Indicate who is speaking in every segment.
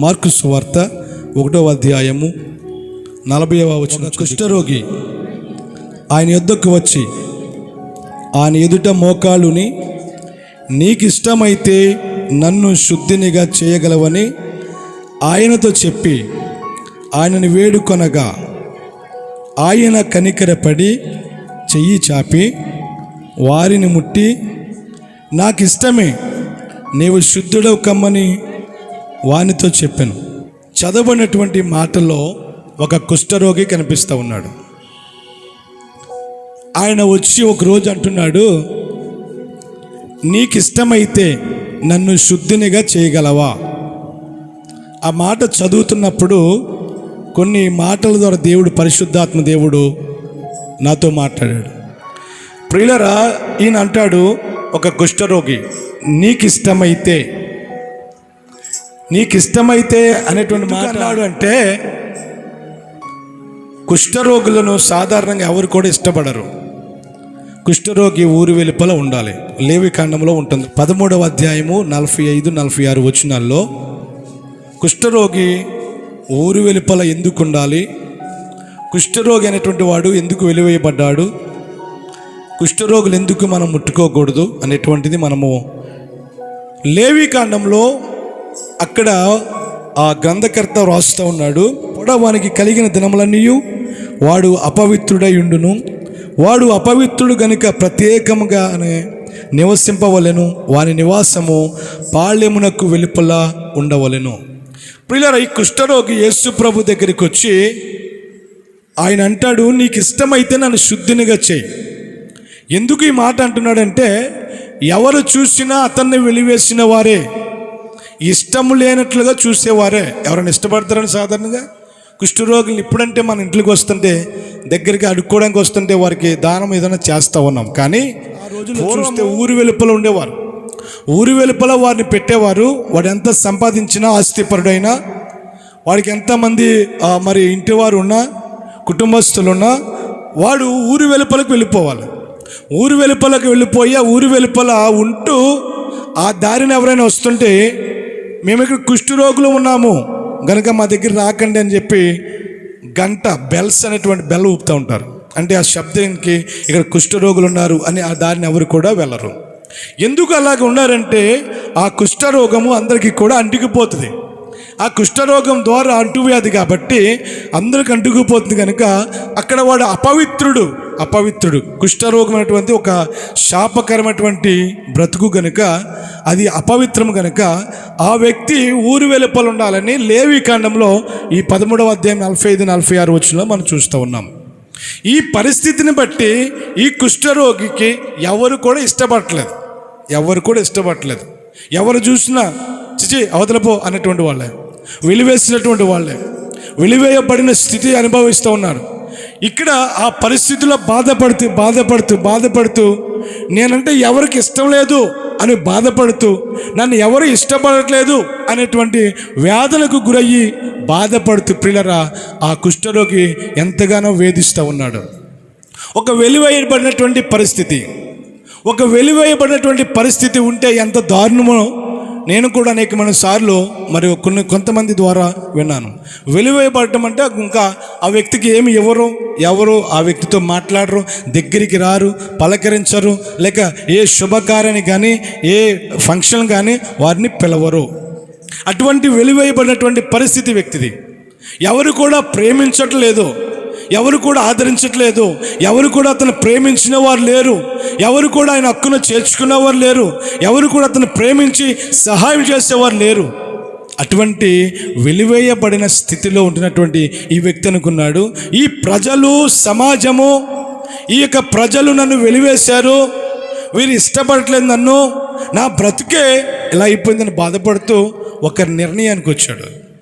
Speaker 1: Mark సువార్త ఒకటో అధ్యాయము నలభైవ వచ్చిన కుష్ఠరోగి ఆయన యొద్దకు వచ్చి ఆయన ఎదుట మోకాలుని నీకు ఇష్టమైతే నన్ను శుద్ధినిగా చేయగలవని ఆయనతో చెప్పి ఆయనను వేడుకొనగా ఆయన కనికరపడి చెయ్యి చాపి వారిని ముట్టి నాకు ఇష్టమే నీవు శుద్ధుడవు కమ్మని వానితో చెప్పాను చదవనటువంటి మాటల్లో ఒక కుష్ఠరోగి కనిపిస్తూ ఉన్నాడు. ఆయన వచ్చి ఒక రోజు అంటున్నాడు నీకు ఇష్టమైతే నన్ను శుద్ధినిగా చేయగలవా? ఆ మాట చదువుతున్నప్పుడు కొన్ని మాటల ద్వారా దేవుడు పరిశుద్ధాత్మ దేవుడు నాతో మాట్లాడాడు. ప్రియులరా ఈయన అంటాడు ఒక కుష్ఠరోగి నీకు ఇష్టమైతే నీకు ఇష్టమైతే అనేటువంటి మాట అన్నాడు అంటే కుష్ఠరోగులను సాధారణంగా ఎవరు కూడా ఇష్టపడరు. కుష్ఠరోగి ఊరి వెలుపల ఉండాలి. లేవి కాండంలో ఉంటుంది. పదమూడవ అధ్యాయము నలభై ఐదు నలభై ఆరు వచనాల్లో కుష్ఠరోగి ఊరి వెలుపల ఎందుకు ఉండాలి? కుష్ఠరోగి అనేటువంటి వాడు ఎందుకు వెలివేయబడ్డాడు? కుష్ఠరోగులు ఎందుకు మనం ముట్టుకోకూడదు అనేటువంటిది మనము లేవి కాండంలో అక్కడ ఆ గ్రంథకర్త వ్రాస్తూ ఉన్నాడు కూడా వానికి కలిగిన దినములన్నీ వాడు అపవిత్రుడై ఉండును వాడు అపవిత్రుడు గనుక ప్రత్యేకముగానే నివసింపవలెను వాని నివాసము పాళ్యమునకు వెలుపల ఉండవలెను. ప్రియులారా ఈ కుష్ఠరోగి యేసు ప్రభు దగ్గరికి వచ్చి ఆయన అంటాడు నీకు ఇష్టమైతే నన్ను శుద్ధినిగా చేయి. ఎందుకు ఈ మాట అంటున్నాడంటే ఎవరు చూసినా అతన్ని వెలివేసిన వారే. ఇష్టం లేనట్లుగా చూసేవారే. ఎవరైనా ఇష్టపడతారని సాధారణంగా కుష్ఠరోగులు ఇప్పుడంటే మన ఇంట్లోకి వస్తుంటే దగ్గరికి అడుక్కోవడానికి వస్తుంటే వారికి దానం ఏదైనా చేస్తూ ఉన్నాం. కానీ ఆ చూస్తే ఊరి వెలుపల ఉండేవారు. ఊరి వెలుపల వారిని పెట్టేవారు. వాడు ఎంత సంపాదించినా ఆస్తిపరుడైనా వాడికి ఎంతమంది మరి ఇంటి వారు ఉన్నా కుటుంబస్తులున్నా వాడు ఊరి వెలుపలకు వెళ్ళిపోవాలి. ఊరి వెలుపలకు వెళ్ళిపోయి ఆ ఊరి వెలుపల ఉంటూ ఆ దారిని ఎవరైనా వస్తుంటే మేము ఇక్కడ కుష్ఠరోగులు ఉన్నాము. గనుక మా దగ్గర రాకండి అని చెప్పి గంట బెల్స్ అనేటువంటి బెల్ ఊపుతూ ఉంటారు. అంటే ఆ శబ్దానికి ఇక్కడ కుష్ఠరోగులు ఉన్నారు అని ఆ దారిని ఎవరు కూడా వెళ్ళరు. ఎందుకు అలాగ ఉన్నారంటే ఆ కుష్ఠరోగము అందరికీ కూడా అంటికిపోతుంది. ఆ కుష్ఠరోగం ద్వారా అంటువ్యాధి కాబట్టి అందరికి అంటుకుపోతుంది కనుక అక్కడ వాడు అపవిత్రుడు అపవిత్రుడు. కుష్ఠరోగం అనేటువంటి ఒక శాపకరమైనటువంటి బ్రతుకు గనుక అది అపవిత్రం గనుక ఆ వ్యక్తి ఊరు వెలుపల ఉండాలని లేవి కాండంలో ఈ పదమూడవ అధ్యాయం నలభై ఐదు నలభై ఆరు వచ్చినలో మనం చూస్తూ ఉన్నాం. ఈ పరిస్థితిని బట్టి ఈ కుష్ఠరోగికి ఎవరు కూడా ఇష్టపడట్లేదు. ఎవరు కూడా ఇష్టపడట్లేదు. ఎవరు చూసినా చిచి అవతలపో అన్నటువంటి వాళ్ళే. వెలివేసినటువంటి వాళ్ళే. వెలివేయబడిన స్థితి అనుభవిస్తూ ఉన్నారు. ఇక్కడ ఆ పరిస్థితిలో బాధపడుతూ బాధపడుతూ బాధపడుతూ నేనంటే ఎవరికి ఇష్టం లేదు అని బాధపడుతూ నన్ను ఎవరు ఇష్టపడట్లేదు అనేటువంటి వ్యాధులకు గురయ్యి బాధపడుతూ పిల్లరా ఆ కుష్ఠరోగి ఎంతగానో వేధిస్తూ ఉన్నాడు. ఒక వెలివేయబడినటువంటి పరిస్థితి. ఒక వెలివేయబడినటువంటి పరిస్థితి ఉంటే ఎంత దారుణమో నేను కూడా అనేకమైన సార్లు మరి కొన్ని కొంతమంది ద్వారా విన్నాను. వెలివేయబడటం అంటే ఇంకా ఆ వ్యక్తికి ఏమి ఇవ్వరు ఎవరు ఆ వ్యక్తితో మాట్లాడరు దగ్గరికి రారు పలకరించరు లేక ఏ శుభకార్యాన్ని కానీ ఏ ఫంక్షన్ కానీ వారిని పిలవరు. అటువంటి వెలివేయబడినటువంటి పరిస్థితి వ్యక్తిది. ఎవరు కూడా ప్రేమించట్లేదు. ఎవరు కూడా ఆదరించట్లేదు. ఎవరు కూడా అతను ప్రేమించిన వారు లేరు. ఎవరు కూడా ఆయన హక్కును చేర్చుకున్నవారు లేరు. ఎవరు కూడా అతను ప్రేమించి సహాయం చేసేవారు లేరు. అటువంటి వెలివేయబడిన స్థితిలో ఉంటున్నటువంటి ఈ వ్యక్తి అనుకున్నాడు ఈ ప్రజలు సమాజము ఈ యొక్క ప్రజలు నన్ను వెలివేశారు. వీరు ఇష్టపడట్లేదు నన్ను. నా బ్రతికే ఇలా అయిపోయిందని బాధపడుతూ ఒక నిర్ణయానికి వచ్చాడు.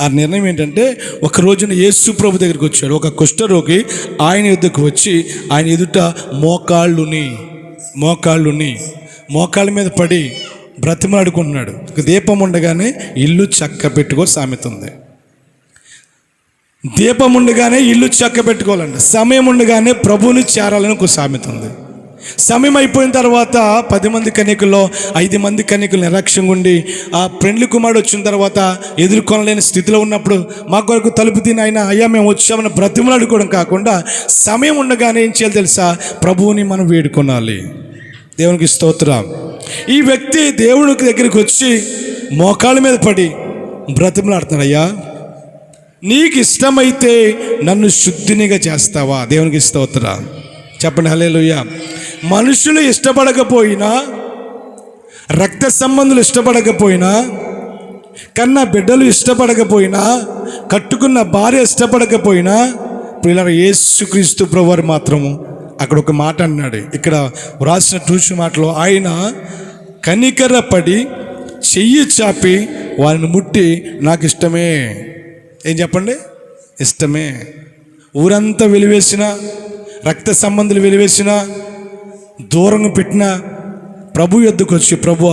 Speaker 1: ఆ నిర్ణయం ఏంటంటే ఒక రోజున యేసు ప్రభు దగ్గరికి వచ్చాడు. ఒక కుష్ఠరోగి ఆయన ఎదుకు వచ్చి ఆయన ఎదుట మోకాళ్ళుని మోకాళ్ళుని మోకాళ్ళ మీద పడి బ్రతిమాడుకుంటున్నాడు. దీపం ఉండగానే ఇల్లు చక్క పెట్టుకో సామెత ఉంది. దీపం ఉండగానే ఇల్లు చక్క పెట్టుకోవాలండి సమయం ఉండగానే ప్రభువుని చేరాలని ఒక సామెత ఉంది. సమయం అయిపోయిన తర్వాత పది మంది కన్యకుల్లో ఐదు మంది కన్యకులు నిరక్షంగా ఉండి ఆ పెండ్లి కుమారుడు వచ్చిన తర్వాత ఎదుర్కొనలేని స్థితిలో ఉన్నప్పుడు మా కొరకు తలుపు తిని ఆయన అయ్యా మేము వచ్చామని బ్రతిమలు అడుకోవడం కాకుండా సమయం ఉండగానే ఏం చేయాలి తెలుసా? ప్రభువుని మనం వేడుకొనాలి. దేవునికి స్తోత్రం. ఈ వ్యక్తి దేవుడికి దగ్గరికి వచ్చి మోకాళ్ళ మీద పడి బ్రతిమలాడుతున్నాడు అయ్యా నీకు ఇష్టమైతే నన్ను శుద్ధినిగా చేస్తావా? దేవునికి స్తోత్ర. చెప్పండి హలేలుయ్య మనుషులు ఇష్టపడకపోయినా రక్త సంబంధులు ఇష్టపడకపోయినా కన్నా బిడ్డలు ఇష్టపడకపోయినా కట్టుకున్న భార్య ఇష్టపడకపోయినా పిల్లల యేసుక్రీస్తు ప్రభువారు మాత్రము అక్కడ ఒక మాట అన్నాడు. ఇక్కడ వ్రాసిన టూచు మాటలో ఆయన కనికరపడి చెయ్యి చాపి వారిని ముట్టి నాకు ఇష్టమే. ఏం చెప్పండి? ఇష్టమే. ఊరంతా వెలివేసిన రక్త సంబంధులు వెలివేసిన దూరంగా పెట్టిన ప్రభు యొద్దకు వచ్చి ప్రభు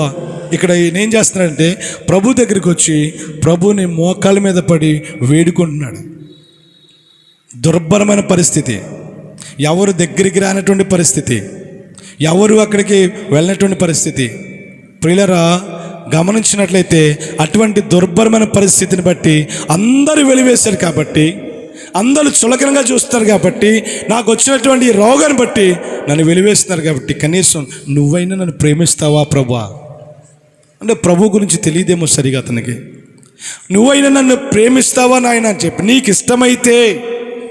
Speaker 1: ఇక్కడ ఈయన ఏం చేస్తున్నాడంటే ప్రభు దగ్గరికి వచ్చి ప్రభుని మోకాళ్ళ మీద పడి వేడుకుంటున్నాడు. దుర్భరమైన పరిస్థితి. ఎవరు దగ్గరికి రానటువంటి పరిస్థితి. ఎవరు అక్కడికి వెళ్ళినటువంటి పరిస్థితి. ప్రియులరా గమనించినట్లయితే అటువంటి దుర్భరమైన పరిస్థితిని బట్టి అందరూ వెలివేశారు కాబట్టి అందరూ చులకనగా చూస్తారు కాబట్టి నాకు వచ్చినటువంటి రోగాన్ని బట్టి నన్ను వెలివేస్తున్నారు కాబట్టి కనీసం నువ్వైనా నన్ను ప్రేమిస్తావా ప్రభా? అంటే ప్రభు గురించి తెలియదేమో సరిగా అతనికి. నువ్వైనా నన్ను ప్రేమిస్తావా నాయన అని చెప్పి నీకు ఇష్టమైతే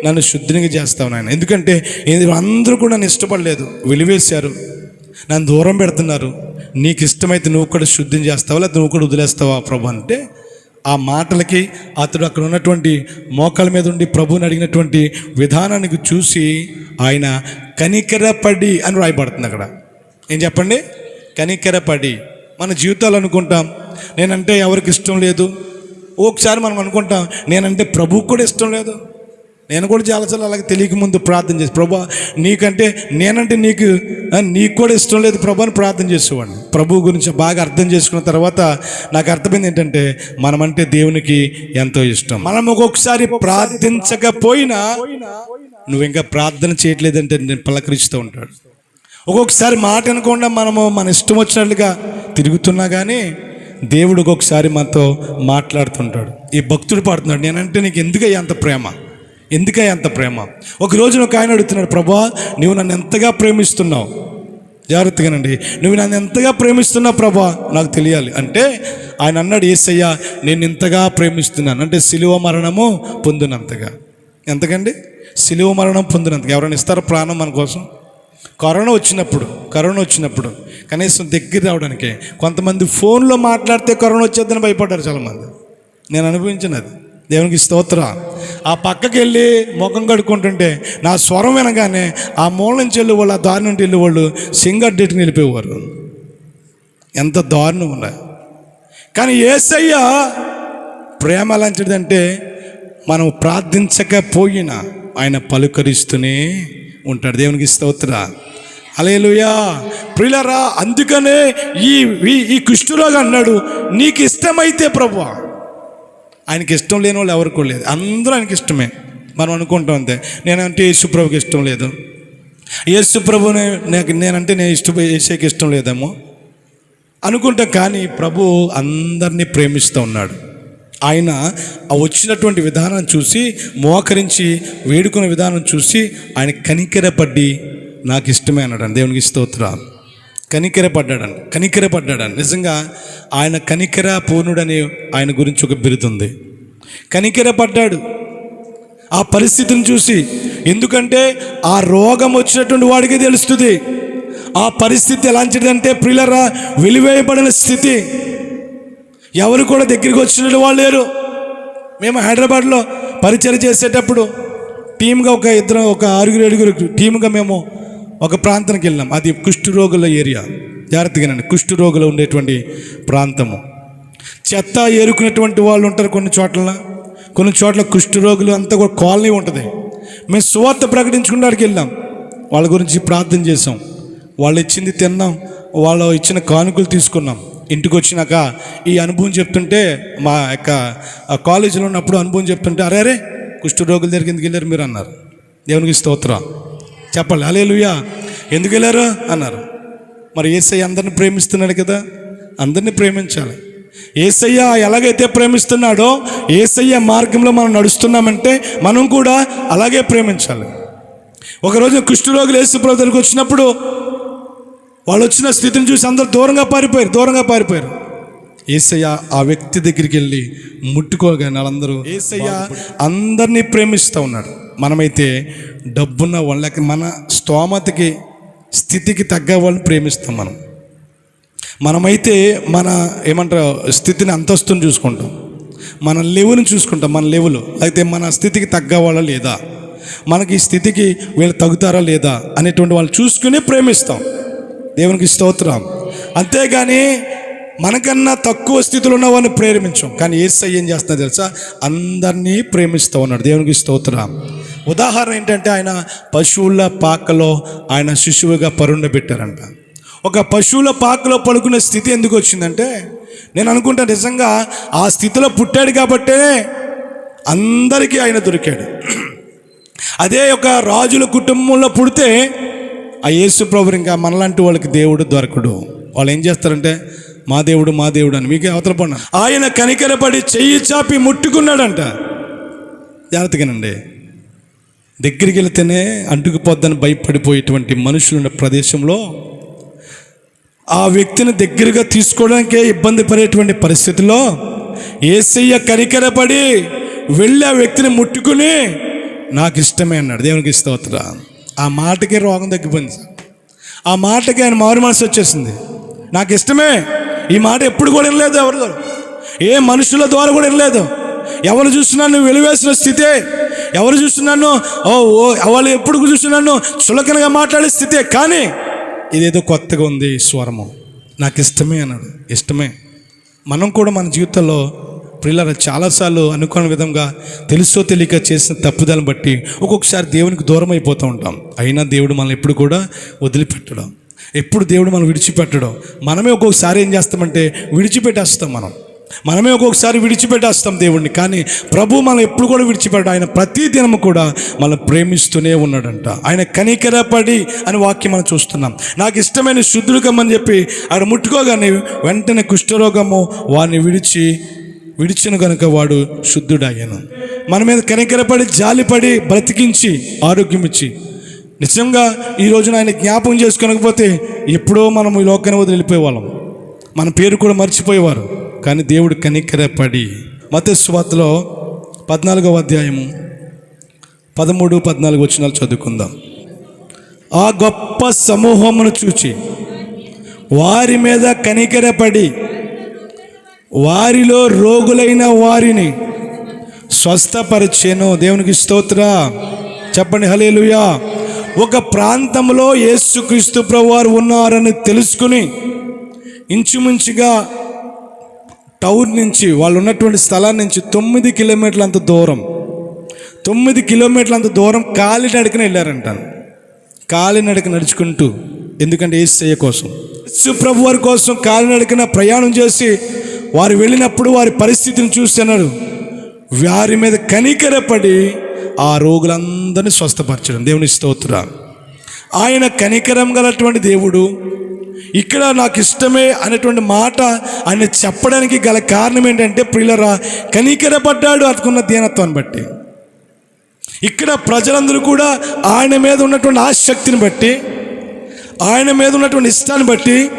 Speaker 1: నన్ను శుద్ధినిగా చేస్తావు నాయన. ఎందుకంటే అందరూ కూడా నన్ను ఇష్టపడలేదు. వెలివేశారు. నన్ను దూరం పెడుతున్నారు. నీకు ఇష్టమైతే నువ్వు కూడా శుద్ధిని చేస్తావా? లేదా నువ్వు కూడా వదిలేస్తావా ప్రభు అంటే ఆ మాటలకి అతడు అక్కడ ఉన్నటువంటి మోకాల మీద ఉండి ప్రభుని అడిగినటువంటి విధానానికి చూసి ఆయన కనికరపడి అని రాయబడుతుంది అక్కడ. ఏం చెప్పండి? కనికరపడి. మన జీవితాలు అనుకుంటాం. నేనంటే ఎవరికి ఇష్టం లేదు. ఒకసారి మనం అనుకుంటాం నేనంటే ప్రభువు కూడా ఇష్టం లేదు. నేను కూడా చాలాసార్లు అలాగే తెలియక ముందు ప్రార్థన చేసి ప్రభా నీకంటే నేనంటే నీకు నీకు కూడా ఇష్టం లేదు ప్రభా అని ప్రార్థన చేసేవాడిని. ప్రభు గురించి బాగా అర్థం చేసుకున్న తర్వాత నాకు అర్థమైంది ఏంటంటే మనమంటే దేవునికి ఎంతో ఇష్టం. మనం ఒక్కొక్కసారి ప్రార్థించకపోయినా నువ్వు ఇంకా ప్రార్థన చేయట్లేదంటే నేను పలకరిస్తూ ఉంటాడు. ఒక్కొక్కసారి మాట వినకుండా మనము మన ఇష్టం వచ్చినట్లుగా తిరుగుతున్నా కానీ దేవుడు ఒక్కొక్కసారి మనతో మాట్లాడుతుంటాడు. ఈ భక్తుడు పాడుతున్నాడు నేనంటే నీకు ఎందుకయ్యా అంత ప్రేమ? ఎందుకే అంత ప్రేమ? ఒక రోజున ఒక ఆయన అడుగుతున్నాడు ప్రభా నువ్వు నన్ను ఎంతగా ప్రేమిస్తున్నావు? జాగ్రత్తగానండి. నువ్వు నన్ను ఎంతగా ప్రేమిస్తున్నావు ప్రభా? నాకు తెలియాలి. అంటే ఆయన అన్నాడు ఏసయ్యా నేను ఇంతగా ప్రేమిస్తున్నాను. అంటే సిలువ మరణము పొందినంతగా. ఎంతకండి? సిలువ మరణం పొందినంతగా. ఎవరైనా ఇస్తారా ప్రాణం మన కోసం? కరోనా వచ్చినప్పుడు కరోనా వచ్చినప్పుడు కనీసం దగ్గర రావడానికి. కొంతమంది ఫోన్లో మాట్లాడితే కరోనా వచ్చేద్దని భయపడ్డారు చాలామంది. నేను అనుభవించినది. దేవునికి స్తోత్ర. ఆ పక్కకి వెళ్ళి ముఖం కడుక్కుంటుంటే నా స్వరం వినగానే ఆ మూల నుంచి వెళ్ళి వాళ్ళు ఆ దారి నుండి వెళ్ళి వాళ్ళు సింగడ్డెట్టుకు నిలిపేవారు. ఎంత దారుణం ఉన్నాయి కానీ ఏసయ్య ప్రేమ ఎలాంటిదంటే మనం ప్రార్థించకపోయినా ఆయన పలుకరిస్తూనే ఉంటాడు. దేవునికి స్తోత్ర. అలేలుయా ప్రిలరా అందుకనే ఈ ఈ- ఈ అన్నాడు నీకు ఇష్టమైతే ప్రభు ఆయనకి ఇష్టం లేని వాళ్ళు ఎవరికో లేదు. అందరూ ఆయనకి ఇష్టమే. మనం అనుకుంటాం అంతే. నేనంటే యేసుప్రభుకి ఇష్టం లేదు. యేసుప్రభుని నాకు నేనంటే నేను ఇష్టం వేసేకి ఇష్టం లేదేమో. అనుకుంటాం కానీ ప్రభు అందరినీ ప్రేమిస్తూ ఉన్నాడు. ఆయన వచ్చినటువంటి విధానం చూసి మోకరించి వేడుకునే విధానం చూసి ఆయన కనికెరపడ్డి నాకు ఇష్టమే అన్నాడు దేవునికి స్తోత్రాలు. కనికెరపడ్డాడని కనికెరపడ్డాడని. నిజంగా ఆయన కనికెర పూర్ణుడని ఆయన గురించి ఒక బిరుదుంది కనికెరపడ్డాడు. ఆ పరిస్థితిని చూసి ఎందుకంటే ఆ రోగం వచ్చినటువంటి వాడికి తెలుస్తుంది. ఆ పరిస్థితి ఎలాంటిదంటే ప్రిలరా వెలివేయబడిన స్థితి. ఎవరు కూడా దగ్గరికి వచ్చినట్టు వాళ్ళు లేరు. మేము హైదరాబాద్లో పరిచయం చేసేటప్పుడు టీమ్గా ఒక ఇద్దరు ఒక ఆరుగురు ఏడుగురు టీమ్గా మేము ఒక ప్రాంతానికి వెళ్ళినాం. అది కుష్ఠరోగుల ఏరియా. జాగ్రత్తగానండి కుష్ఠరోగులు ఉండేటువంటి ప్రాంతము. చెత్త ఏరుకునేటువంటి వాళ్ళు ఉంటారు కొన్ని చోట్ల. కొన్ని చోట్ల కుష్ఠరోగులు అంతా కూడా కాలనీ ఉంటుంది. మేము సువార్త ప్రకటించుకున్నాడికి వెళ్ళాం. వాళ్ళ గురించి ప్రార్థన చేసాం వాళ్ళు ఇచ్చింది తిన్నాం. వాళ్ళు ఇచ్చిన కానుకలు తీసుకున్నాం. ఇంటికి వచ్చినాక ఈ అనుభవం చెప్తుంటే మా యొక్క కాలేజీలో ఉన్నప్పుడు అనుభవం చెప్తుంటే అరే అరే కుష్ఠరోగుల దగ్గరికి ఎందుకు వెళ్ళారు మీరు? అన్నారు. దేవునికి స్తోత్రం. చెప్పాలి. అలేలుయా ఎందుకు వెళ్ళారు? అన్నారు. మరి ఏసయ్య అందరిని ప్రేమిస్తున్నాడు కదా? అందరిని ప్రేమించాలి. ఏసయ్య ఎలాగైతే ప్రేమిస్తున్నాడో ఏసయ్య మార్గంలో మనం నడుస్తున్నామంటే మనం కూడా అలాగే ప్రేమించాలి. ఒకరోజు కుష్ఠరోగులు ప్రభు దగ్గరికి వచ్చినప్పుడు వాళ్ళు వచ్చిన స్థితిని చూసి అందరూ దూరంగా పారిపోయారు దూరంగా పారిపోయారు. ఏసయ్య ఆ వ్యక్తి దగ్గరికి వెళ్ళి ముట్టుకోగానే వాళ్ళందరూ ఏసయ్య అందరినీ ప్రేమిస్తూ ఉన్నాడు. మనమైతే డబ్బున్న వాళ్ళకి మన స్తోమతకి స్థితికి తగ్గ వాళ్ళని ప్రేమిస్తాం మనం. మనమైతే మన ఏమంటారు స్థితిని అంతస్తుని చూసుకుంటాం. మన లెవెల్ని చూసుకుంటాం మన లెవెల్. అయితే మన స్థితికి తగ్గ వాళ్ళ లేదా? మనకి ఈ స్థితికి వీళ్ళు తగ్గుతారా లేదా? అనేటువంటి వాళ్ళు చూసుకుని ప్రేమిస్తాం. దేవునికి స్తోత్రం. అంతేగాని మనకన్నా తక్కువ స్థితిలో ఉన్న వాళ్ళని ప్రేమించాం. కానీ ఏసై ఏం చేస్తున్నా తెలుసా? అందరినీ ప్రేమిస్తూ ఉన్నాడు దేవునికి స్తోత్రం. ఉదాహరణ ఏంటంటే ఆయన పశువుల పాకలో ఆయన శిశువుగా పరుండబెట్టారంట ఒక పశువుల పాకలో పడుకునే స్థితి ఎందుకు వచ్చిందంటే నేను అనుకుంటా నిజంగా ఆ స్థితిలో పుట్టాడు కాబట్టే అందరికీ ఆయన దొరికాడు. అదే ఒక రాజుల కుటుంబంలో పుడితే ఆ యేసు ప్రభు ఇంకా మనలాంటి వాళ్ళకి దేవుడు దొరకడు. వాళ్ళు ఏం చేస్తారంటే మా దేవుడు మా దేవుడు అని. మీకే అవతల పడిన ఆయన కనికరపడి చెయ్యి చాపి ముట్టుకున్నాడంట. జాగ్రత్తగానండి. దగ్గరికి వెళితేనే అంటుకుపోద్దని భయపడిపోయేటువంటి మనుషులు ఉన్న ప్రదేశంలో ఆ వ్యక్తిని దగ్గరగా తీసుకోవడానికే ఇబ్బంది పడేటువంటి పరిస్థితిలో ఏసయ్య కనికరపడి వెళ్ళి ఆ వ్యక్తిని ముట్టుకుని నాకు ఇష్టమే అన్నాడు. దేవునికి స్తోత్ర. ఆ మాటకే రోగం తగ్గిపోయింది సార్. ఆ మాటకి ఆయన మారు మనసు వచ్చేసింది. నాకు ఇష్టమే. ఈ మాట ఎప్పుడు కూడా వినలేదు ఎవరిదో ఏ మనుషుల ద్వారా కూడా వినలేదు. ఎవరు నువ్వు వెలివేసిన స్థితే ఎవరు చూస్తున్నాను? ఓ ఓ వాళ్ళు ఎప్పుడు చూస్తున్నాను? చులకనగా మాట్లాడే స్థితే కానీ ఇదేదో కొత్తగా ఉంది ఈ స్వరము. నాకు ఇష్టమే అన్నాడు. ఇష్టమే. మనం కూడా మన జీవితంలో ప్రిల్లర చాలాసార్లు అనుకున్న విధంగా తెలుసో తెలియక చేసిన తప్పుదలను బట్టి ఒక్కొక్కసారి దేవునికి దూరం అయిపోతూ ఉంటాం. అయినా దేవుడు మనల్ని ఎప్పుడు కూడా వదిలిపెట్టడం. ఎప్పుడు దేవుడు మనం విడిచిపెట్టడం. మనమే ఒక్కొక్కసారి ఏం చేస్తామంటే విడిచిపెట్టేస్తాం మనం. మనమే ఒక్కొక్కసారి విడిచిపెట్టేస్తాం దేవుడిని కానీ ప్రభు మనం ఎప్పుడు కూడా విడిచిపెట్ట ఆయన ప్రతి దినము కూడా మనం ప్రేమిస్తూనే ఉన్నాడంట. ఆయన కనికరపడి అని వాక్యం మనం చూస్తున్నాం. నాకు ఇష్టమైన శుద్ధుడు అని చెప్పి ఆయన ముట్టుకోగానే వెంటనే కుష్ఠరోగము వారిని విడిచి విడిచిన కనుక వాడు శుద్ధుడయ్యాను. మన మీద కనికరపడి జాలిపడి బ్రతికించి ఆరోగ్యం ఇచ్చి. నిజంగా ఈ రోజున ఆయన జ్ఞాపకం చేసుకోనకపోతే ఎప్పుడో మనం ఈ లోకాన్ని వదిలి మన పేరు కూడా మర్చిపోయేవారు కానీ దేవుడు కనికరపడి. మత స్వాతలో పద్నాలుగవ అధ్యాయము పదమూడు పద్నాలుగు వచ్చినాలు చదువుకుందాం. ఆ గొప్ప సమూహమును చూచి వారి మీద కనికరపడి వారిలో రోగులైన వారిని స్వస్థపరిచేను. దేవునికి స్తోత్ర. చెప్పండి హలేలుయా ఒక ప్రాంతంలో యేసుక్రీస్తు ప్రభువారు ఉన్నారని తెలుసుకుని ఇంచుమించుగా టౌన్ నుంచి వాళ్ళు ఉన్నటువంటి స్థలం నుంచి తొమ్మిది కిలోమీటర్ల అంత దూరం. తొమ్మిది కిలోమీటర్ల అంత దూరం కాలినడకన వెళ్ళారంట. కాలినడక నడుచుకుంటూ ఎందుకంటే ఏసయ్య కోసం. సుప్రభు వారి కోసం కాలినడకన ప్రయాణం చేసి వారు వెళ్ళినప్పుడు వారి పరిస్థితిని చూస్తున్నారు వారి మీద కనికరపడి ఆ రోగులందరినీ స్వస్థపరచడం. దేవుని స్తోత్ర. ఆయన కనికరం గలటువంటి దేవుడు ఇక్కడ నాకు ఇష్టమే అనేటువంటి మాట ఆయన చెప్పడానికి గల కారణం ఏంటంటే ప్రియులరా కనీకరపడ్డాడు అతుకున్న దీనత్వాన్ని బట్టి. ఇక్కడ ప్రజలందరూ కూడా ఆయన మీద ఉన్నటువంటి ఆసక్తిని బట్టి ఆయన మీద ఉన్నటువంటి ఇష్టాన్ని బట్టి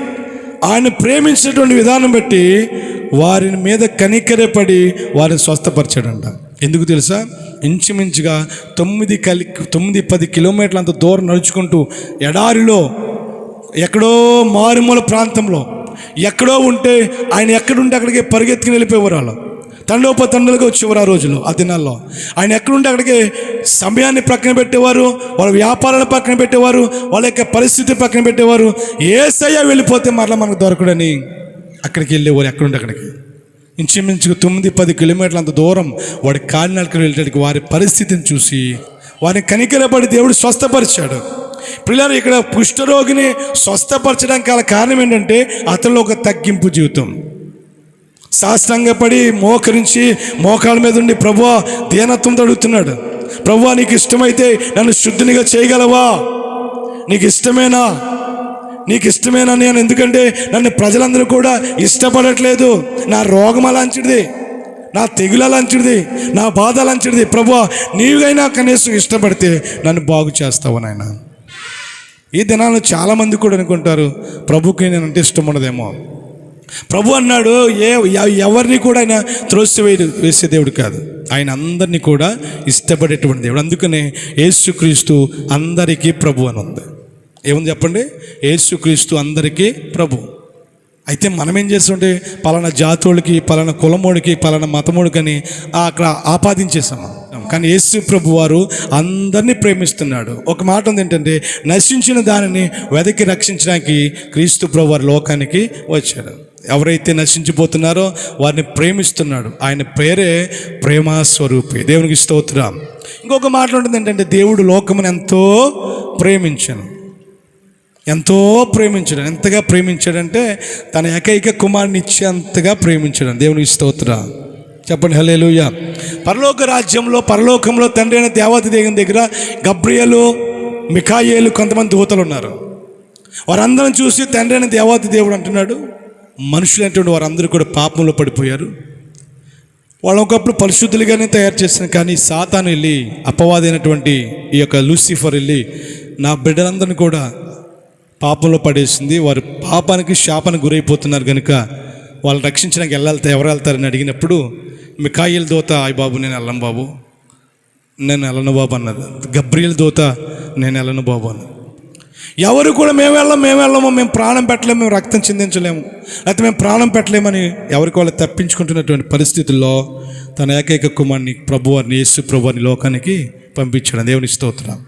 Speaker 1: ఆయన ప్రేమించినటువంటి విధానం బట్టి వారిని మీద కనికరపడి వారిని స్వస్థపరిచాడంట. ఎందుకు తెలుసా? ఇంచుమించుగా తొమ్మిది కలి తొమ్మిది పది కిలోమీటర్ల అంత దూరం నడుచుకుంటూ ఎడారిలో ఎక్కడో మారుమూల ప్రాంతంలో ఎక్కడో ఉంటే ఆయన ఎక్కడుంటే అక్కడికి పరిగెత్తుకుని వెళ్ళిపోయేవారు వాళ్ళు. తండోప తండ్రులకు వచ్చేవారు ఆ రోజులో ఆ దినాల్లో. ఆయన ఎక్కడుంటే అక్కడికి సమయాన్ని పక్కన పెట్టేవారు వాళ్ళ వ్యాపారాలను పక్కన పెట్టేవారు వాళ్ళ యొక్క పరిస్థితి పక్కన పెట్టేవారు. ఏసయ్య వెళ్ళిపోతే మరలా మనకు దొరకడని అక్కడికి వెళ్ళేవారు ఎక్కడుంటే అక్కడికి. ఇంచుమించుకు తొమ్మిది పది కిలోమీటర్ల అంత దూరం వాడి కాలినడకలు వెళ్ళడానికి వారి పరిస్థితిని చూసి వారిని కనికరపడి దేవుడు స్వస్థపరిచాడు. పిల్లలు ఇక్కడ కుష్ఠరోగిని స్వస్థపరచడానికి గల కారణం ఏంటంటే అతనిలో ఒక తగ్గింపు జీవితం. సాష్టాంగపడి మోకరించి మోకాళ్ళ మీద ఉండి ప్రభు దీనత్వంతో అడుగుతున్నాడు. ప్రభు నీకు ఇష్టమైతే నన్ను శుద్ధినిగా చేయగలవా? నీకు ఇష్టమేనా? నీకు ఇష్టమేనా నేను ఎందుకంటే నన్ను ప్రజలందరూ కూడా ఇష్టపడట్లేదు. నా రోగం అలాంటిది నా తెగులు అలాంటిది నా బాధ అలాంటిది. ప్రభు నీవైనా కనీసం ఇష్టపడితే నన్ను బాగు చేస్తావు నాయన. ఈ దినాల్లో చాలామంది కూడా అనుకుంటారు ప్రభుకి నేనంటే ఇష్టం ఉండదేమో. ప్రభు అన్నాడు ఏ ఎవరిని కూడా ఆయన త్రోసి వేసే దేవుడు కాదు. ఆయన అందరినీ కూడా ఇష్టపడేటువంటి దేవుడు. అందుకనే యేసుక్రీస్తు అందరికీ ప్రభు అని ఉంది. ఏముంది చెప్పండి? యేసుక్రీస్తు అందరికీ ప్రభు. అయితే మనం ఏం చేస్తుంటే పలానా జాతోడికి పలానా కులమోడికి పలానా మతమోడికని అక్కడ ఆపాదించేసాము కానీ యేసు ప్రభు వారు అందరినీ ప్రేమిస్తున్నాడు. ఒక మాట ఉంది ఏంటంటే నశించిన దానిని వెదకి రక్షించడానికి క్రీస్తు ప్రభు వారి లోకానికి వచ్చాడు ఎవరైతే నశించిపోతున్నారో వారిని ప్రేమిస్తున్నాడు. ఆయన పేరే ప్రేమాస్వరూపి దేవునికి స్తోత్రం. ఇంకొక మాట ఉంటుంది ఏంటంటే దేవుడు లోకమును ఎంతో ప్రేమించను. ఎంతో ప్రేమించాడు. ఎంతగా ప్రేమించాడంటే తన ఏకైక కుమారుని ఇచ్చేంతగా ప్రేమించాడు. దేవునికి స్తోత్రం. చెప్పండి హలేలుయ పరలోక రాజ్యంలో పరలోకంలో తండ్రి అయిన దేవత దేవుని దగ్గర గబ్రియలు మిఖాయేలు కొంతమంది దూతలు ఉన్నారు. వారందరం చూసి తండ్రి అయిన దేవాతి దేవుడు అంటున్నాడు మనుషులైనటువంటి వారందరూ కూడా పాపంలో పడిపోయారు. వాళ్ళు ఒకప్పుడు పరిశుద్ధులుగానే తయారు చేసిన కానీ సాతాను వెళ్ళి అపవాదైనటువంటి ఈ యొక్క లూసిఫర్ వెళ్ళి నా బిడ్డలందరినీ కూడా పాపంలో పడేసింది. వారు పాపానికి శాపానికి గురైపోతున్నారు కనుక వాళ్ళు రక్షించడానికి వెళ్ళాలి ఎవరు వెళ్తారని అడిగినప్పుడు మికాయిల్ దోత అయ్య బాబు నేను ఎల్లం బాబు. నేను ఎల్లను బాబు అన్నది. గబ్రియల్ దోత నేను ఎల్లను బాబు అన్నది. ఎవరు కూడా మేము వెళ్ళం మేము వెళ్ళము మేము ప్రాణం పెట్టలేము మేము రక్తం చిందించలేము లేకపోతే మేము ప్రాణం పెట్టలేమని ఎవరికి వాళ్ళు తప్పించుకుంటున్నటువంటి పరిస్థితుల్లో తన ఏకైక కుమార్ని ప్రభువారిని యేసు ప్రభువారిని లోకానికి పంపించాడు దేవుని స్తోత్రం.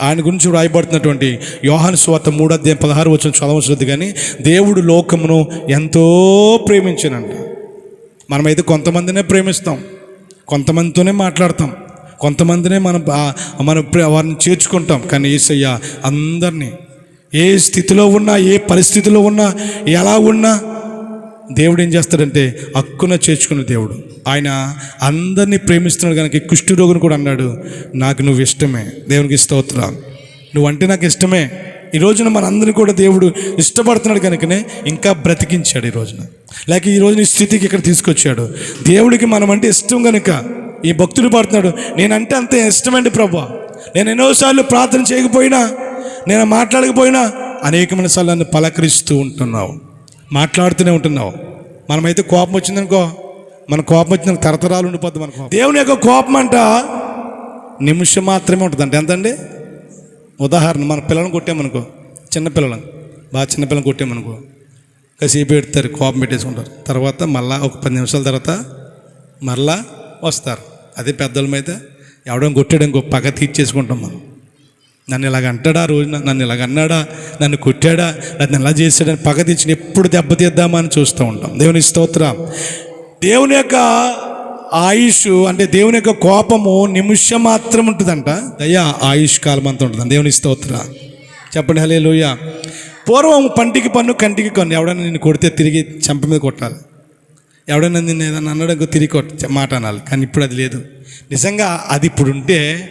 Speaker 1: ఆయన గురించి రాయబడుతున్నటువంటి యోహాను స్వాత మూడు అధ్యాయం పదహారు వచ్చిన చదవచ్చుద్ది కానీ దేవుడు లోకమును ఎంతో ప్రేమించానంట. మనమైతే కొంతమందినే ప్రేమిస్తాం. కొంతమందితోనే మాట్లాడతాం. కొంతమందినే మనం మనం మన వారిని చేర్చుకుంటాం. కానీ ఏసయ్య అందరినీ ఏ స్థితిలో ఉన్నా ఏ పరిస్థితిలో ఉన్నా ఎలా ఉన్నా దేవుడు ఏం చేస్తాడంటే హక్కున చేర్చుకున్న దేవుడు. ఆయన అందరినీ ప్రేమిస్తున్నాడు కనుక కుష్ఠరోగుని కూడా అన్నాడు నాకు నువ్వు ఇష్టమే. దేవునికి స్తోత్రం నువ్వంటే నాకు ఇష్టమే. ఈ రోజున మనందరినీ కూడా దేవుడు ఇష్టపడుతున్నాడు కనుకనే ఇంకా బ్రతికించాడు ఈ రోజున. లేక ఈ రోజున ఈ స్థితికి ఇక్కడ తీసుకొచ్చాడు. దేవుడికి మనం అంటే ఇష్టం కనుక ఈ భక్తుడు పాడుతున్నాడు నేనంటే అంత ఇష్టమండి ప్రభా. నేను ఎన్నోసార్లు ప్రార్థన చేయకపోయినా నేను మాట్లాడకపోయినా అనేకమైన సార్లు నన్ను పలకరిస్తూ ఉంటున్నావు. మాట్లాడుతూనే ఉంటున్నావు. మనమైతే కోపం వచ్చిందనుకో మన కోపం వచ్చిన తరతరాలు ఉండిపోద్ది మనకు. దేవుని యొక్క కోపం అంట నిమిషం మాత్రమే ఉంటుందంట. ఎంతండి? ఉదాహరణ మన పిల్లలను కొట్టామనుకో చిన్నపిల్లలను బాగా చిన్నపిల్లలు కొట్టామనుకో కాసేపు పెడతారు కోపం పెట్టేసుకుంటారు. తర్వాత మళ్ళా ఒక పది నిమిషాల తర్వాత మరలా వస్తారు. అదే పెద్దలమైతే ఎవడం కొట్టాడు ఇంకో పగ తీర్చేసుకుంటాం మనం. నన్ను ఇలాగ అంటాడా రోజు? రోజున నన్ను ఇలాగ అన్నాడా? నన్ను కొట్టాడా? నన్ను ఎలా చేశాడని పగ తీర్చిన ఎప్పుడు దెబ్బతీద్దామా అని చూస్తూ ఉంటాం. దేవుని స్తోత్రం. దేవుని యొక్క ఆయుష్ అంటే దేవుని యొక్క కోపము నిమిషం మాత్రం ఉంటుందంట. దయ్యా ఆయుష్ కాలం అంతా ఉంటుంది దేవుని స్తోత్ర. చెప్పండి హలే లోయ పూర్వం పంటికి పన్ను కంటికి కన్ను. ఎవడైనా నిన్ను కొడితే తిరిగి చంప మీద కొట్టాలి. ఎవడైనా నిన్ను ఏదైనా అన్నాడు ఇంకో తిరిగి కొట్ట మాట అనాలి. కానీ ఇప్పుడు అది లేదు. నిజంగా అది ఇప్పుడు ఉంటే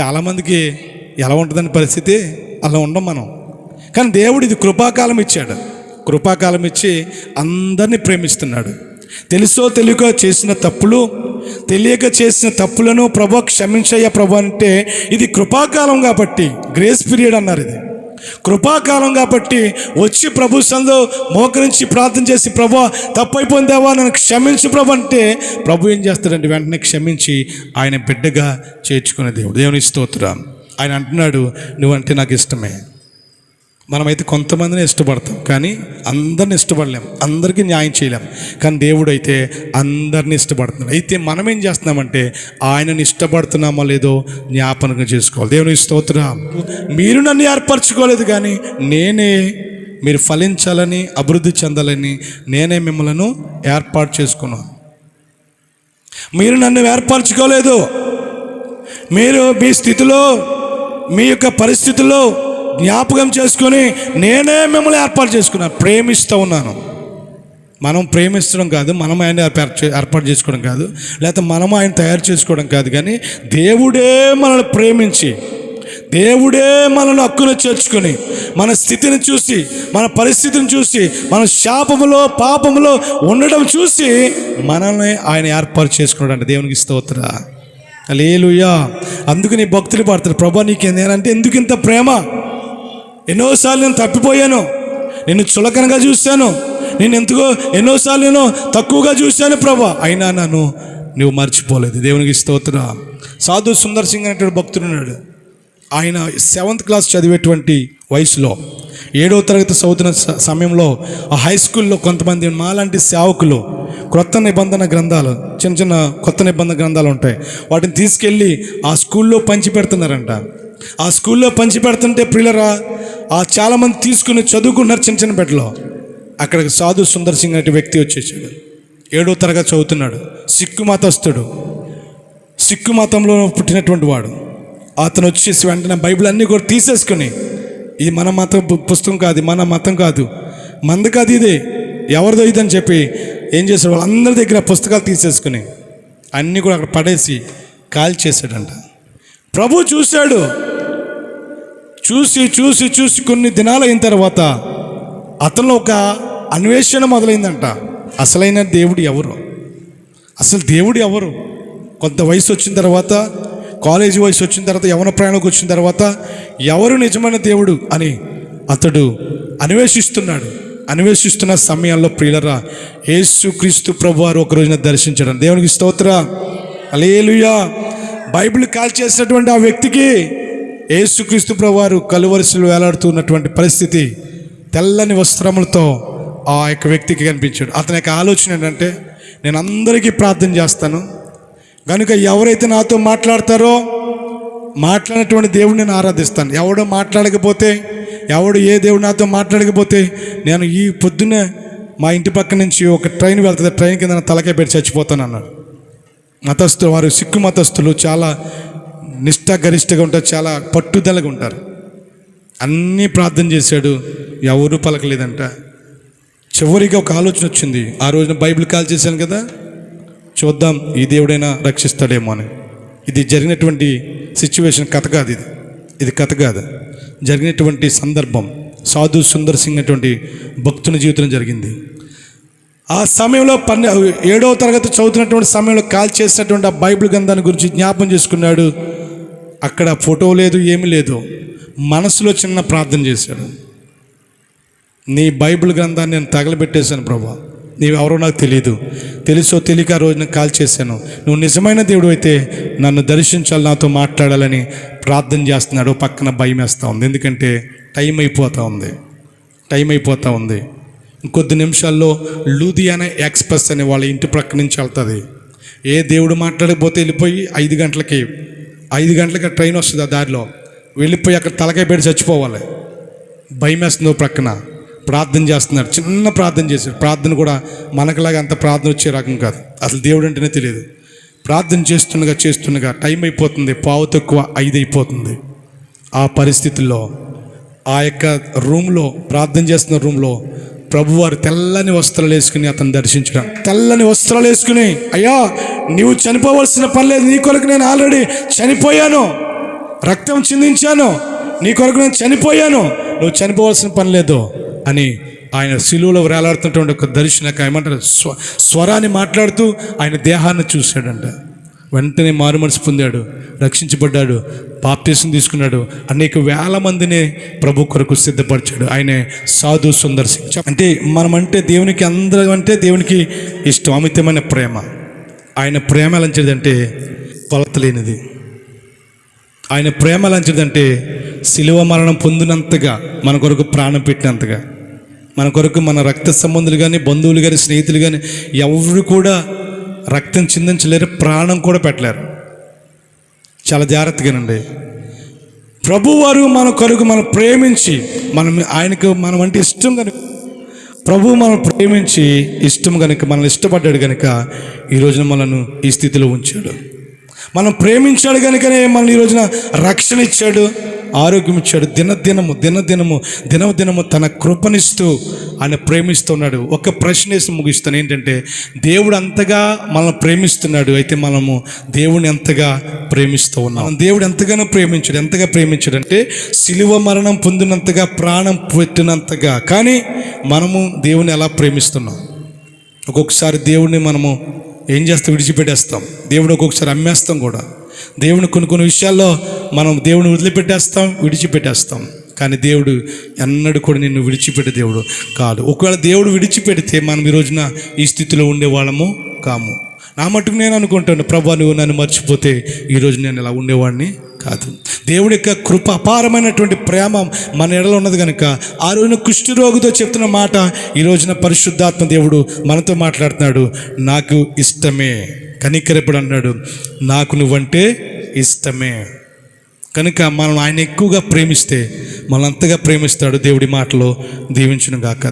Speaker 1: చాలామందికి ఎలా ఉంటుందని పరిస్థితి? అలా ఉండం మనం. కానీ దేవుడు ఇది కృపాకాలం ఇచ్చాడు. కృపాకాలం ఇచ్చి అందరినీ ప్రేమిస్తున్నాడు. తెలుసో తెలియక చేసిన తప్పులు తెలియక చేసిన తప్పులను ప్రభు క్షమించయ్య ప్రభు అంటే ఇది కృపాకాలం కాబట్టి గ్రేస్ పీరియడ్ అన్నారు ఇది. కృపాకాలం కాబట్టి వచ్చి ప్రభు సందో మోకరించి ప్రార్థన చేసి ప్రభు తప్పైపోయిందేవా నన్ను క్షమించు ప్రభు అంటే ప్రభు ఏం చేస్తాడంటే వెంటనే క్షమించి ఆయన బిడ్డగా చేర్చుకునే దేవుడు. దేవుని స్తోత్రం. ఆయన అంటున్నాడు నువ్వంటే నాకు ఇష్టమే. మనమైతే కొంతమందిని ఇష్టపడతాం కానీ అందరిని ఇష్టపడలేం. అందరికీ న్యాయం చేయలేం. కానీ దేవుడు అయితే అందరిని ఇష్టపడుతున్నాడు. అయితే మనం ఏం చేస్తున్నామంటే ఆయనను ఇష్టపడుతున్నామో లేదో జ్ఞాపకం చేసుకోవాలి. దేవుని స్తోత్రం. మీరు నన్ను ఏర్పరచుకోలేదు కానీ నేనే మీరు ఫలించాలని అభివృద్ధి చెందాలని నేనే మిమ్మల్ని ఏర్పాటు చేసుకున్నాను. మీరు నన్ను ఏర్పరచుకోలేదు. మీరు మీ స్థితిలో మీ యొక్క పరిస్థితుల్లో జ్ఞాపకం చేసుకొని నేనే మిమ్మల్ని ఏర్పాటు చేసుకున్నాను. ప్రేమిస్తూ ఉన్నాను. మనం ప్రేమించడం కాదు మనం ఆయన ఏర్పాటు చే- ఏర్పాటు చేసుకోవడం కాదు లేకపోతే మనం ఆయన తయారు చేసుకోవడం కాదు కానీ దేవుడే మనల్ని ప్రేమించి దేవుడే మనల్ని హక్కును చేర్చుకొని మన స్థితిని చూసి మన పరిస్థితిని చూసి మన శాపములో పాపములో ఉండడం చూసి మనల్ని ఆయన ఏర్పాటు చేసుకున్నాడు అంటే దేవునికి స్తోత్ర. లేలుయా అందుకు నీ భక్తులు పాడతారు. ప్రభా నీకు నేనంటే ఎందుకు ఇంత ప్రేమ? ఎన్నోసార్లు నేను తప్పిపోయాను. నిన్ను చులకనగా చూశాను. నేను ఎందుకో ఎన్నోసార్లు నేను తక్కువగా చూశాను ప్రభా. అయినా నన్ను నువ్వు మర్చిపోలేదు. దేవునికి స్తోత్ర. సాధు సుందర్ సింగ్ అనేటువంటి భక్తుడు ఉన్నాడు. ఆయన సెవెంత్ క్లాస్ చదివేటువంటి వయసులో ఏడవ తరగతి చదువుతున్న సమయంలో ఆ హై స్కూల్లో కొంతమంది మాలాంటి సేవకులు క్రొత్త నిబంధన గ్రంథాలు చిన్న చిన్న కొత్త నిబంధన గ్రంథాలు ఉంటాయి. వాటిని తీసుకెళ్ళి ఆ స్కూల్లో పంచి పెడుతున్నారంట ఆ స్కూల్లో పంచి పెడుతుంటే ప్రియులరా ఆ చాలామంది తీసుకుని చదువుకున్నారు చిన్న చిన్న బిడ్డలో అక్కడికి సాధు సుందర్ సింగ్ అనే వ్యక్తి వచ్చేసాడు. ఏడో తరగతి చదువుతున్నాడు. సిక్కు మతస్థుడు సిక్కు మతంలో పుట్టినటువంటి వాడు. అతను వచ్చేసి వెంటనే బైబిల్ అన్నీ కూడా తీసేసుకుని ఇది మన మతం పుస్తకం కాదు మన మతం కాదు. మంది కాదు ఇది. ఎవరిదో ఇది అని చెప్పి ఏం చేశాడు? వాళ్ళందరి దగ్గర పుస్తకాలు తీసేసుకుని అన్నీ కూడా అక్కడ పడేసి కాల్ చేశాడంట ప్రభు చూశాడు. చూసి చూసి చూసి కొన్ని దినాలు అయిన తర్వాత అతను ఒక అన్వేషణ మొదలైందంట. అసలైన దేవుడు ఎవరు? అసలు దేవుడు ఎవరు? కొంత వయసు వచ్చిన తర్వాత కాలేజీ వయసు వచ్చిన తర్వాత యవన ప్రయాణంకి వచ్చిన తర్వాత ఎవరు నిజమైన దేవుడు అని అతడు అన్వేషిస్తున్నాడు. అన్వేషిస్తున్న సమయాల్లో ప్రియులరా యేసు క్రీస్తు ప్రభు వారు ఒక రోజున దర్శించడం. దేవునికి స్తోత్ర. అలేలుయా బైబిల్ కాల్ చేసినటువంటి ఆ వ్యక్తికి యేసుక్రీస్తు ప్రభువారు కలువరిసలు వేలాడుతున్నటువంటి పరిస్థితి తెల్లని వస్త్రములతో ఆ యొక్క వ్యక్తికి కనిపించాడు. అతని యొక్క ఆలోచన ఏంటంటే నేను అందరికీ ప్రార్థన చేస్తాను. కనుక ఎవరైతే నాతో మాట్లాడతారో మాట్లాడినటువంటి దేవుడిని నేను ఆరాధిస్తాను. ఎవడో మాట్లాడకపోతే ఎవడు ఏ దేవుడు నాతో మాట్లాడకపోతే నేను ఈ పొద్దున్నే మా ఇంటి పక్క నుంచి ఒక ట్రైన్ వెళ్తుంది. ట్రైన్ కింద తలకాయ పెట్టి చచ్చిపోతాను అన్నాడు మతస్థులు వారు సిక్కు మతస్థులు చాలా నిష్ఠాగరిష్టగా ఉంటారు చాలా పట్టుదలగా ఉంటారు. అన్నీ ప్రార్థన చేశాడు ఎవరు పలకలేదంట. చివరిగా ఒక ఆలోచన వచ్చింది. ఆ రోజున బైబిల్ కాల్ చేశాను కదా చూద్దాం ఈ దేవుడైనా రక్షిస్తాడేమో అని. ఇది జరిగినటువంటి సిచ్యువేషన్ కథ కాదు ఇది. ఇది కథ కాదు. జరిగినటువంటి సందర్భం సాధు సుందర్ సింగ్ అటువంటి భక్తుని జీవితం జరిగింది. ఆ సమయంలో పన్నె ఏడవ తరగతి చదువుతున్నటువంటి సమయంలో కాల్ చేసినటువంటి ఆ బైబిల్ గ్రంథాన్ని గురించి జ్ఞాపం చేసుకున్నాడు అక్కడ ఫోటో లేదు ఏమీ లేదు. మనసులో చిన్న ప్రార్థన చేశాడు. నీ బైబిల్ గ్రంథాన్ని నేను తగలబెట్టేశాను ప్రభా. నీవెవరో నాకు తెలియదు తెలుసో తెలియక ఆ రోజున కాల్ చేశాను. నువ్వు నిజమైన దేవుడు అయితే నన్ను దర్శించాలి నాతో మాట్లాడాలని ప్రార్థన చేస్తున్నాడు. పక్కన భయం వేస్తూ ఉంది. ఎందుకంటే టైం అయిపోతూ ఉంది. టైం అయిపోతూ ఉంది. ఇంకొద్ది నిమిషాల్లో లూధియానా ఎక్స్ప్రెస్ అనే వాళ్ళ ఇంటి ప్రక్క నుంచి వెళ్తుంది. ఏ దేవుడు మాట్లాడకపోతే వెళ్ళిపోయి ఐదు గంటలకి ఐదు గంటలకి ట్రైన్ వస్తుంది ఆ దారిలో. వెళ్ళిపోయి అక్కడ తలకాయ పెట్టి చచ్చిపోవాలి. భయం వేస్తుంది ప్రక్కన. ప్రార్థన చేస్తున్నాడు చిన్న ప్రార్థన చేశాడు ప్రార్థన కూడా మనకులాగా అంత ప్రార్థన వచ్చే రకం కాదు. అసలు దేవుడు అంటేనే తెలియదు. ప్రార్థన చేస్తుండగా చేస్తుండగా టైం అయిపోతుంది. పావు తక్కువ ఐదు అయిపోతుంది. ఆ పరిస్థితుల్లో ఆ యొక్క రూమ్లో ప్రార్థన చేస్తున్న రూమ్లో ప్రభువారు తెల్లని వస్త్రాలు వేసుకుని అతను దర్శించడం. తెల్లని వస్త్రాలు వేసుకుని అయ్యా నీవు చనిపోవలసిన పని లేదు. నీ కొరకు నేను ఆల్రెడీ చనిపోయాను. రక్తం చిందించాను. నీ కొరకు నేను చనిపోయాను. నువ్వు చనిపోవాల్సిన పని లేదు అని ఆయన శిలువలో వేలాడుతుంటే ఒక దర్శనక ఏమంటారు? స్వ స్వరాన్ని మాట్లాడుతూ ఆయన దేహాన్ని చూశాడంట. వెంటనే మారు మనసు పొందాడు. రక్షించబడ్డాడు. బాప్తీసం తీసుకున్నాడు. అనేక వేల మందిని ప్రభు కొరకు సిద్ధపరిచాడు. ఆయన సాధు సుందర్ సింగ్. అంటే మనమంటే దేవునికి అందరం అంటే దేవునికి ఇష్టం అమితమైన ప్రేమ. ఆయన ప్రేమ ఎలాంటిదంటే కొలతలేనిది. ఆయన ప్రేమ ఎలాంటిదంటే శిలువ మరణం పొందినంతగా మన కొరకు ప్రాణం పెట్టినంతగా. మన కొరకు మన రక్త సంబంధులు కానీ బంధువులు కానీ స్నేహితులు కానీ ఎవరు కూడా రక్తం చిందించలేరు ప్రాణం కూడా పెట్టలేరు. చాలా జాగ్రత్తగానండి. ప్రభువారు మన కొరకు మనం ప్రేమించి మనం ఆయనకు మనం అంటే ఇష్టం కనుక ప్రభు మనం ప్రేమించి ఇష్టం కనుక మనల్ని ఇష్టపడ్డాడు కనుక ఈ రోజున మనను ఈ స్థితిలో ఉంచాడు. మనం ప్రేమించాడు కనుకనే మనల్ని ఈ రోజున రక్షణ ఇచ్చాడు ఆరోగ్యం ఇచ్చాడు. దినదినము దినదినము దినదినము తన కృపనిస్తూ ఆయన ప్రేమిస్తున్నాడు. ఒక ప్రశ్న వేసి ముగిస్తాను. ఏంటంటే దేవుడు అంతగా మనల్ని ప్రేమిస్తున్నాడు అయితే మనము దేవుడిని ఎంతగా ప్రేమిస్తూ ఉన్నాం. దేవుడు ఎంతగానో ప్రేమించాడు. ఎంతగా ప్రేమించాడు అంటే సిలువ మరణం పొందినంతగా ప్రాణం పెట్టినంతగా. కానీ మనము దేవుని ఎలా ప్రేమిస్తున్నాం? ఒక్కొక్కసారి దేవుడిని మనము ఏం చేస్తాం? విడిచిపెట్టేస్తాం. దేవుడు ఒక్కొక్కసారి అమ్మేస్తాం కూడా. దేవుని కొన్ని కొన్ని విషయాల్లో మనం దేవుని వదిలిపెట్టేస్తాం విడిచిపెట్టేస్తాం. కానీ దేవుడు ఎన్నడూ కూడా నిన్ను విడిచిపెట్టే దేవుడు కాదు ఒకవేళ దేవుడు విడిచిపెడితే మనం ఈ రోజున ఈ స్థితిలో ఉండేవాళ్ళము కాము. నా మటుకు నేను అనుకుంటాను ప్రభా నువ్వు నన్ను మర్చిపోతే ఈరోజు నేను ఇలా ఉండేవాడిని కాదు. దేవుడి యొక్క కృప అపారమైనటువంటి ప్రేమ మన ఎడలో ఉన్నది కనుక ఆ రోజున కుష్ఠిరోగితో చెప్తున్న మాట ఈ రోజున పరిశుద్ధాత్మ దేవుడు మనతో మాట్లాడుతున్నాడు. నాకు ఇష్టమే. కనికరెప్పుడు అన్నాడు. నాకు నువ్వంటే ఇష్టమే. కనుక మనం ఆయన ఎక్కువగా ప్రేమిస్తే మనంతగా ప్రేమిస్తాడు దేవుడి మాటలో. దీవించును గాక